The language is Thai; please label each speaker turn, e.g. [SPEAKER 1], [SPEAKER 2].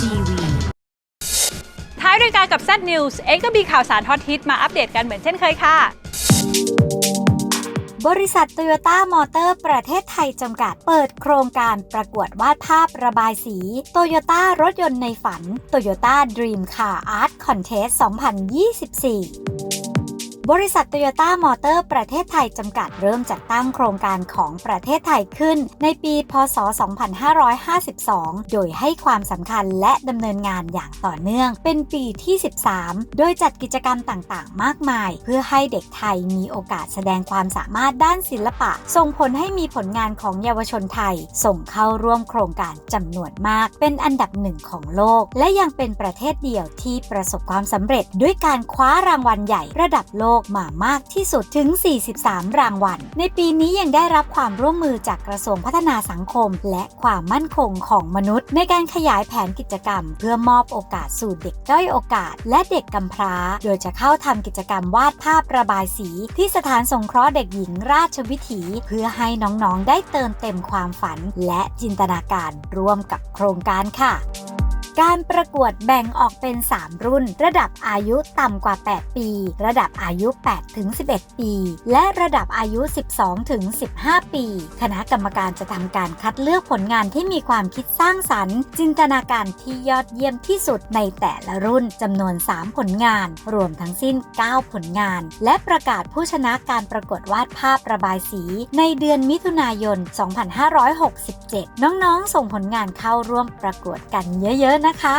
[SPEAKER 1] TV
[SPEAKER 2] ท้ายรายการกับ Z News เอ็กก็มีข่าวสารฮอตฮิตมาอัปเดตกันเหมือนเช่นเคยค่ะ
[SPEAKER 3] บริษัทโตโยต้ามอเตอร์ประเทศไทยจำกัด เปิดโครงการประกวดวาดภาพระบายสีโตโยต้ารถยนต์ในฝัน Toyota Dream Car Art Contest 2024 บริษัทโตโยต้ามอเตอร์ประเทศไทยจำกัดเริ่มจัดตั้งโครงการของประเทศไทยขึ้น ในปี พศ 2552 โดยให้ความสำคัญและดำเนินงานอย่างต่อเนื่อง เป็นปีที่ 13 โดยจัดกิจกรรมต่างๆ มากมาย เพื่อให้เด็กไทยมีโอกาสแสดงความสามารถด้านศิลปะ ส่งผลให้มีผลงานของเยาวชนไทย ส่งเข้าร่วมโครงการจำนวนมาก เป็นอันดับหนึ่งของโลก และยังเป็นประเทศเดียวที่ประสบความสำเร็จด้วยการคว้ารางวัลใหญ่ระดับโลกกมามากที่สุดถึง 43 รางวัล ในปีนี้ยังได้รับความร่วมมือจากกระทรวงพัฒนาสังคม และความมั่นคงของมนุษย์ ในการขยายแผนกิจกรรม เพื่อมอบโอกาสสู่เด็กด้อยโอกาส และเด็กกำพร้า โดยจะเข้าทำกิจกรรมวาดภาพระบายสี ที่สถานสงเคราะห์เด็กหญิงราชวิถี เพื่อให้น้องๆ ได้เติมเต็มความฝัน และจินตนาการร่วมกับโครงการค่ะ การประกวดแบ่งออกเป็น 3 รุ่น ระดับอายุต่ำกว่า 8 ปี ระดับอายุ 8 ถึง 11 ปี และระดับอายุ 12 ถึง 15 ปี คณะกรรมการจะทำการคัดเลือกผลงานที่มีความคิดสร้างสรรค์ จินตนาการที่ยอดเยี่ยมที่สุดในแต่ละรุ่นจำนวน 3 ผลงาน รวมทั้งสิ้น 9 ผลงาน และประกาศผู้ชนะการประกวดวาดภาพระบายสี ในเดือนมิถุนายน 2567 น้องๆ ส่งผลงานเข้าร่วมประกวดกันเยอะๆนะคะ